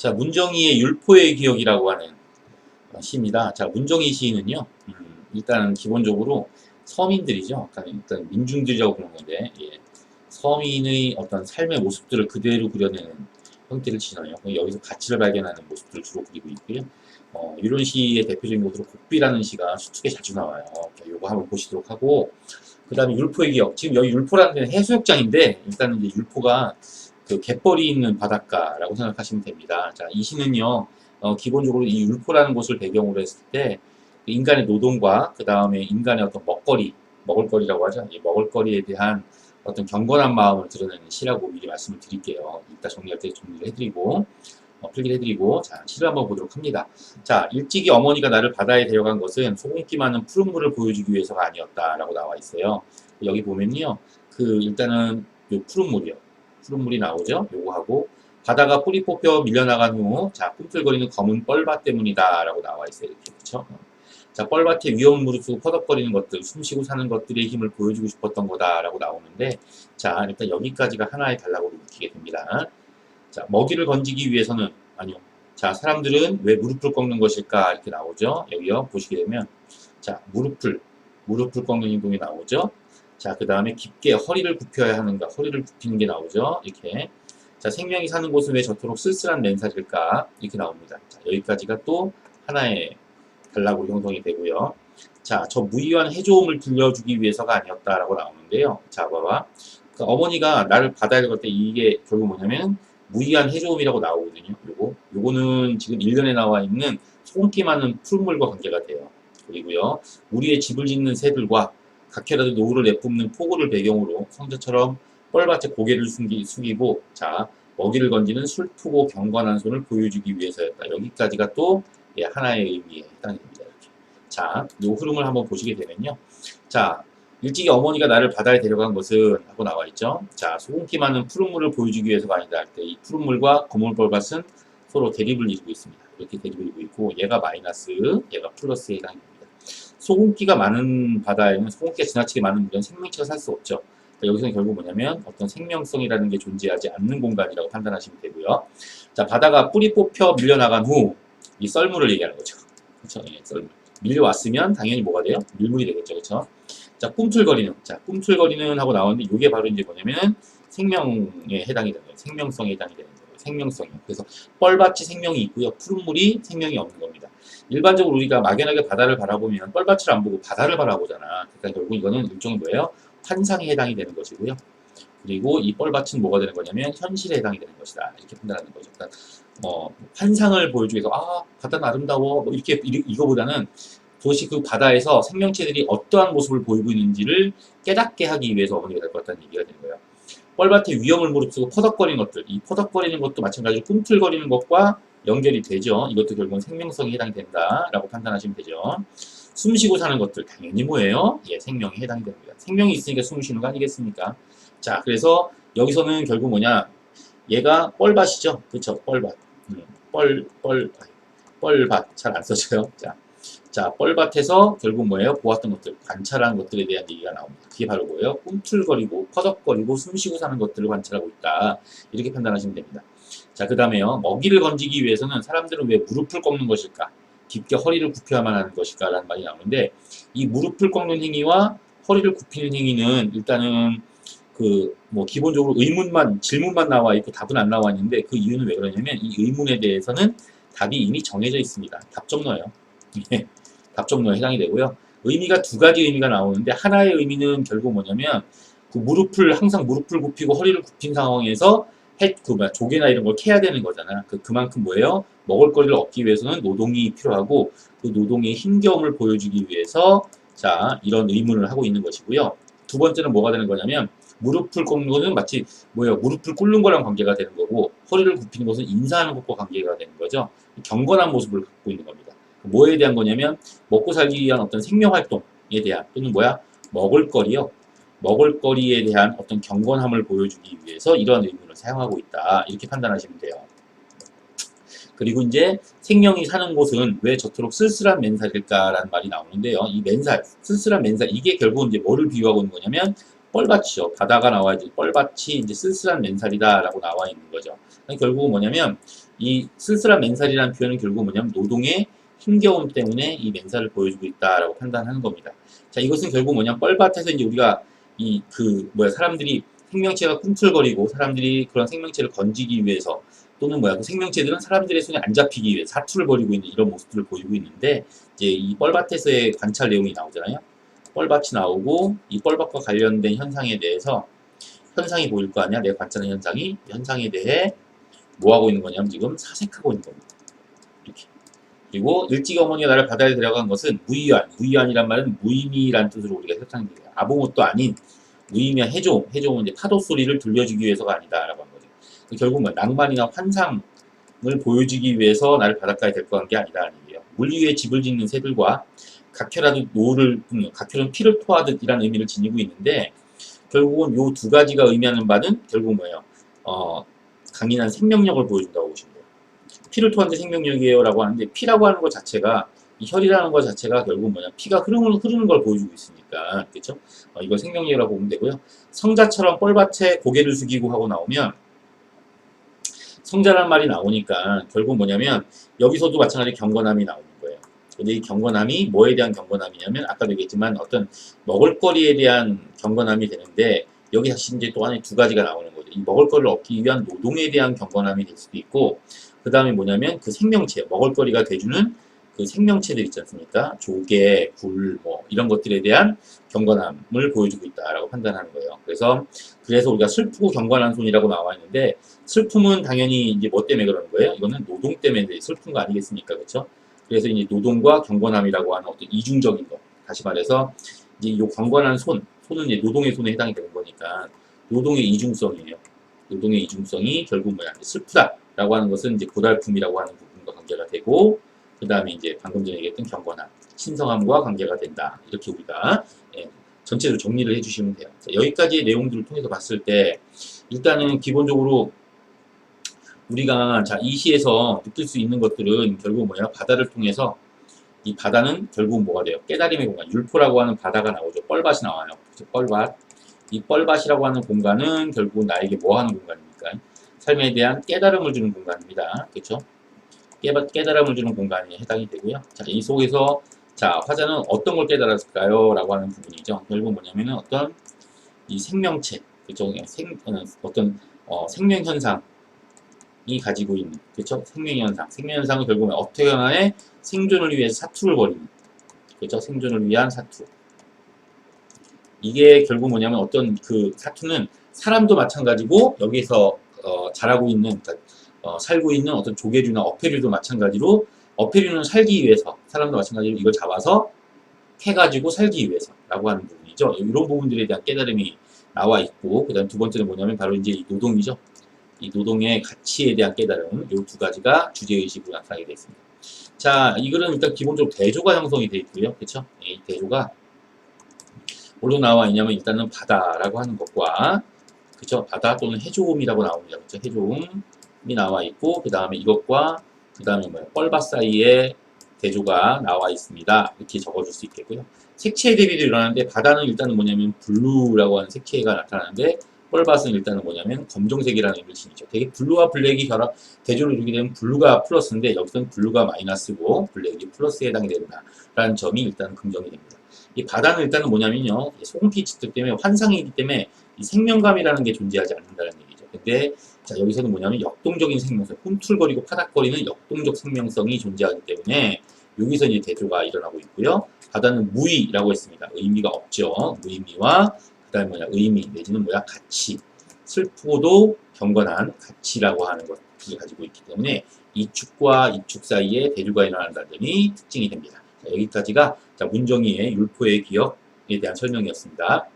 자, 문정희의 율포의 기억이라고 하는 어, 시입니다. 자, 문정희 시인은요, 음, 일단 기본적으로 서민들이죠. 일단 민중들이라고 부르는 건데, 예. 서민의 어떤 삶의 모습들을 그대로 그려내는 형태를 지나요. 여기서 가치를 발견하는 모습들을 주로 그리고 있고요. 어, 이런 시의 대표적인 것으로 곡비라는 시가 수특에 자주 나와요. 자, 요거 한번 보시도록 하고, 그 다음에 율포의 기억. 지금 여기 율포라는 데는 해수욕장인데, 일단은 이제 율포가 그 갯벌이 있는 바닷가라고 생각하시면 됩니다. 자, 이 시는요, 어, 기본적으로 이 율포라는 곳을 배경으로 했을 때, 그 인간의 노동과 그 다음에 인간의 어떤 먹거리, 먹을거리라고 하죠. 이 먹을거리에 대한 어떤 경건한 마음을 드러내는 시라고 미리 말씀을 드릴게요. 이따 정리할 때 정리를 해드리고, 어, 필기를 해드리고, 자, 시를 한번 보도록 합니다. 자, 일찍이 어머니가 나를 바다에 데려간 것은 소금기 많은 푸른 물을 보여주기 위해서가 아니었다라고 나와 있어요. 여기 보면요, 그, 일단은 요 푸른 물이요. 푸른 물이 나오죠? 요거 하고, 바다가 뿌리 뽑혀 밀려나간 후, 자, 꿈틀거리는 검은 뻘밭 때문이다 라고 나와 있어요. 이렇게, 그쵸? 자, 뻘밭에 위험을 무릅쓰고 퍼덕거리는 것들, 숨쉬고 사는 것들의 힘을 보여주고 싶었던 거다라고 나오는데, 자, 일단 여기까지가 하나의 단락으로 느끼게 됩니다. 자, 먹이를 건지기 위해서는, 아니요. 자, 사람들은 왜 무릎을 꺾는 것일까? 이렇게 나오죠. 여기요. 보시게 되면, 자, 무릎을, 무릎을 꺾는 행동이 나오죠. 자, 그 다음에 깊게 허리를 굽혀야 하는가? 허리를 굽히는 게 나오죠. 이렇게. 자, 생명이 사는 곳은 왜 저토록 쓸쓸한 맨살일까? 이렇게 나옵니다. 자, 여기까지가 또 하나의 단락으로 형성이 되고요. 자, 저 무의한 해조음을 들려주기 위해서가 아니었다라고 나오는데요. 자, 봐봐. 그 어머니가 나를 바다에 갈 때 이게 결국 뭐냐면 무의한 해조음이라고 나오거든요. 요거. 요거는 지금 일년에 나와 있는 소금기 많은 푸른물과 관계가 돼요. 그리고요. 우리의 집을 짓는 새들과 각혈라도 노을을 내뿜는 폭우를 배경으로 성자처럼 뻘밭에 고개를 숙이, 숙이고 자 먹이를 건지는 슬프고 경건한 손을 보여주기 위해서였다. 여기까지가 또 예, 하나의 의미에 해당이 됩니다. 이렇게. 자, 요 흐름을 한번 보시게 되면요. 자, 일찍이 어머니가 나를 바다에 데려간 것은 하고 나와 있죠. 자, 소금기 많은 푸른 물을 보여주기 위해서가 아니다 할 때 이 푸른 물과 검은 뻘밭은 서로 대립을 이루고 있습니다. 이렇게 대립을 이루고 있고 얘가 마이너스, 얘가 플러스에 해당이 됩니다. 소금기가 많은 바다에는 소금기가 지나치게 많은 물은 생명체가 살 수 없죠. 그러니까 여기서는 결국 뭐냐면 어떤 생명성이라는 게 존재하지 않는 공간이라고 판단하시면 되고요. 자, 바다가 뿌리 뽑혀 밀려나간 후 이 썰물을 얘기하는 거죠. 그렇죠? 예, 썰물. 밀려왔으면 당연히 뭐가 돼요? 밀물이 되겠죠. 그렇죠? 자, 꿈틀거리는. 자, 꿈틀거리는 하고 나오는데 이게 바로 이제 뭐냐면 생명에 해당이 되는 거예요. 생명성에 해당이 되는 거예요. 생명성이요. 그래서 뻘밭이 생명이 있고요. 푸른 물이 생명이 없는 겁니다. 일반적으로 우리가 막연하게 바다를 바라보면 뻘밭을 안 보고 바다를 바라보잖아. 그러니까 결국 이거는 일종의 뭐예요? 환상에 해당이 되는 것이고요. 그리고 이 뻘밭은 뭐가 되는 거냐면 현실에 해당이 되는 것이다. 이렇게 판단하는 거죠. 그러니까 어, 환상을 보여주기 위해서 아 바다는 아름다워 뭐 이렇게 이- 이거보다는 도시 그 바다에서 생명체들이 어떠한 모습을 보이고 있는지를 깨닫게 하기 위해서 어머니가 될 것 같다는 얘기가 되는 거예요. 뻘밭에 위험을 무릅쓰고 퍼덕거리는 것들, 이 퍼덕거리는 것도 마찬가지로 꿈틀거리는 것과 연결이 되죠. 이것도 결국은 생명성에 해당이 된다 라고 판단하시면 되죠. 숨 쉬고 사는 것들 당연히 뭐예요? 예, 생명에 해당이 됩니다. 생명이 있으니까 숨을 쉬는 거 아니겠습니까? 자, 그래서 여기서는 결국 뭐냐? 얘가 뻘밭이죠. 그렇죠? 뻘밭. 음, 뻘, 뻘, 아이, 뻘밭. 잘 안 써져요. 자, 자, 뻘밭에서 결국 뭐예요? 보았던 것들, 관찰한 것들에 대한 얘기가 나옵니다. 그게 바로 뭐예요? 꿈틀거리고, 퍼덕거리고, 숨쉬고 사는 것들을 관찰하고 있다. 이렇게 판단하시면 됩니다. 자, 그 다음에요. 먹이를 건지기 위해서는 사람들은 왜 무릎을 꺾는 것일까? 깊게 허리를 굽혀야만 하는 것일까? 라는 말이 나오는데, 이 무릎을 꺾는 행위와 허리를 굽히는 행위는 일단은 그 뭐 기본적으로 의문만 질문만 나와 있고 답은 안 나와 있는데 그 이유는 왜 그러냐면 이 의문에 대해서는 답이 이미 정해져 있습니다. 답정너예요. 예, 답정너에 해당이 되고요. 의미가 두 가지 의미가 나오는데 하나의 의미는 결국 뭐냐면 그 무릎을 항상 무릎을 굽히고 허리를 굽힌 상황에서 해, 그 뭐야, 조개나 이런 걸 캐야 되는 거잖아. 그 그만큼 뭐예요? 먹을거리를 얻기 위해서는 노동이 필요하고 그 노동의 힘겨움을 보여주기 위해서 자 이런 의문을 하고 있는 것이고요. 두 번째는 뭐가 되는 거냐면 무릎을 꿇는 것은 마치 뭐예요? 무릎을 꿇는 거랑 관계가 되는 거고 허리를 굽히는 것은 인사하는 것과 관계가 되는 거죠. 경건한 모습을 갖고 있는 겁니다. 뭐에 대한 거냐면 먹고 살기 위한 어떤 생명 활동에 대한 또는 뭐야? 먹을거리요. 먹을거리에 대한 어떤 경건함을 보여주기 위해서 이러한 의문을 사용하고 있다. 이렇게 판단하시면 돼요. 그리고 이제 생명이 사는 곳은 왜 저토록 쓸쓸한 맨살일까라는 말이 나오는데요. 이 맨살, 쓸쓸한 맨살, 이게 결국 이제 뭐를 비유하고 있는 거냐면 뻘밭이죠. 바다가 나와야지 뻘밭이 이제 쓸쓸한 맨살이다라고 나와 있는 거죠. 결국은 뭐냐면 이 쓸쓸한 맨살이라는 표현은 결국 뭐냐면 노동의 힘겨움 때문에 이 맨살을 보여주고 있다라고 판단하는 겁니다. 자, 이것은 결국 뭐냐 뻘밭에서 이제 우리가 이 그 뭐야 사람들이 생명체가 꿈틀거리고 사람들이 그런 생명체를 건지기 위해서 또는 뭐야 그 생명체들은 사람들의 손에 안 잡히기 위해 사투를 벌이고 있는 이런 모습들을 보이고 있는데 이제 이 뻘밭에서의 관찰 내용이 나오잖아요. 뻘밭이 나오고 이 뻘밭과 관련된 현상에 대해서 현상이 보일 거 아니야? 내가 관찰하는 현상이 이 현상에 대해 뭐 하고 있는 거냐면 지금 사색하고 있는 겁니다. 이렇게. 그리고 일찍 어머니가 나를 바다에 데려간 것은 무의한, 무의한이란 말은 무의미란 뜻으로 우리가 해석하는 거예요. 아무것도 아닌 무의미한 해조음, 해조음은 이제 파도 소리를 들려주기 위해서가 아니다라고 하는 거죠. 결국 뭐 낭만이나 환상을 보여주기 위해서 나를 바닷가에 데리고 간 게 아니다라는 얘기예요. 물 위에 집을 짓는 새들과 각혈하듯 노를 음, 각혈은 피를 토하듯 이라는 의미를 지니고 있는데 결국은 요 두 가지가 의미하는 바는 결국 뭐예요? 어, 강인한 생명력을 보여준다고 보시면. 피를 토하는 게 생명력이에요 라고 하는데 피라고 하는 것 자체가 이 혈이라는 것 자체가 결국 뭐냐 피가 흐르는, 흐르는 걸 보여주고 있으니까 그렇죠? 어, 이걸 생명력이라고 보면 되고요. 성자처럼 뻘밭에 고개를 숙이고 하고 나오면 성자란 말이 나오니까 결국 뭐냐면 여기서도 마찬가지 경건함이 나오는 거예요. 근데 이 경건함이 뭐에 대한 경건함이냐면 아까도 얘기했지만 어떤 먹을거리에 대한 경건함이 되는데 여기 다시 이제 또 하나의 두 가지가 나오는. 이 먹을거리를 얻기 위한 노동에 대한 경건함이 될 수도 있고 그 다음에 뭐냐면 그 생명체, 먹을거리가 돼주는 그 생명체들 있지 않습니까? 조개, 굴, 뭐 이런 것들에 대한 경건함을 보여주고 있다라고 판단하는 거예요. 그래서 그래서 우리가 슬프고 경건한 손이라고 나와 있는데 슬픔은 당연히 이제 뭐 때문에 그러는 거예요? 이거는 노동 때문에 슬픈 거 아니겠습니까? 그렇죠? 그래서 이제 노동과 경건함이라고 하는 어떤 이중적인 거. 다시 말해서 이제 이 경건한 손, 손은 이제 노동의 손에 해당이 되는 거니까 노동의 이중성이에요. 노동의 이중성이 결국 뭐야? 슬프다라고 하는 것은 이제 고달픔이라고 하는 부분과 관계가 되고 그 다음에 이제 방금 전에 얘기했던 경건함, 신성함과 관계가 된다. 이렇게 우리가 예, 전체적으로 정리를 해주시면 돼요. 자, 여기까지의 내용들을 통해서 봤을 때 일단은 기본적으로 우리가 자, 이 시에서 느낄 수 있는 것들은 결국 뭐야? 바다를 통해서 이 바다는 결국 뭐가 돼요? 깨달음의 공간, 율포라고 하는 바다가 나오죠. 뻘밭이 나와요. 뻘밭. 이 뻘밭이라고 하는 공간은 결국 나에게 뭐 하는 공간입니까? 삶에 대한 깨달음을 주는 공간입니다. 그렇죠? 깨달음을 주는 공간에 해당이 되고요. 자, 이 속에서 자, 화자는 어떤 걸 깨달았을까요? 라고 하는 부분이죠. 결국 뭐냐면은 어떤 이 생명체, 그죠? 생, 어떤 어, 생명 현상 이 가지고 있는, 그렇죠? 생명 현상. 생명 현상은 결국은 어떻게 간에 생존을 위해서 사투를 벌이는, 그렇죠? 생존을 위한 사투. 이게 결국 뭐냐면 어떤 그 사투는 사람도 마찬가지고 여기서 어, 자라고 있는 그러니까 어, 살고 있는 어떤 조개류나 어패류도 마찬가지로 어패류는 살기 위해서 사람도 마찬가지로 이걸 잡아서 해가지고 살기 위해서라고 하는 부분이죠. 이런 부분들에 대한 깨달음이 나와 있고 그 다음 두 번째는 뭐냐면 바로 이제 이 노동이죠. 이 노동의 가치에 대한 깨달음 이 두 가지가 주제의식으로 나타나게 되어 있습니다. 자, 이 글은 일단 기본적으로 대조가 형성이 되어 있고요. 그렇죠? 이 대조가 뭘로 나와 있냐면 일단은 바다라고 하는 것과 그렇죠? 바다 또는 해조음이라고 나옵니다. 그렇죠? 해조음이 나와 있고 그 다음에 이것과 그 다음에 뭐 뻘밭 사이에 대조가 나와 있습니다. 이렇게 적어줄 수 있겠고요. 색채의 대비도 일어나는데 바다는 일단은 뭐냐면 블루라고 하는 색채가 나타나는데 뻘밭은 일단은 뭐냐면 검정색이라는 지니죠. 되게 블루와 블랙이 결합 대조를 이루게 되면 블루가 플러스인데 여기서는 블루가 마이너스고 블랙이 플러스에 해당이 된다라는 점이 일단 긍정이 됩니다. 이 바다는 일단은 뭐냐면요. 소금빛 때문에 환상이기 때문에 이 생명감이라는 게 존재하지 않는다는 얘기죠. 근데 자, 여기서는 뭐냐면 역동적인 생명성, 꿈틀거리고 파닥거리는 역동적 생명성이 존재하기 때문에 여기서 이제 대조가 일어나고 있고요. 바다는 무의라고 했습니다. 의미가 없죠. 무의미와 그 다음에 뭐냐 의미 내지는 뭐야 가치 슬프고도 경건한 가치라고 하는 것을 가지고 있기 때문에 이축과 이축 사이에 대조가 일어난다는 점이 특징이 됩니다. 자, 여기까지가 자, 문정희의 율포의 기억에 대한 설명이었습니다.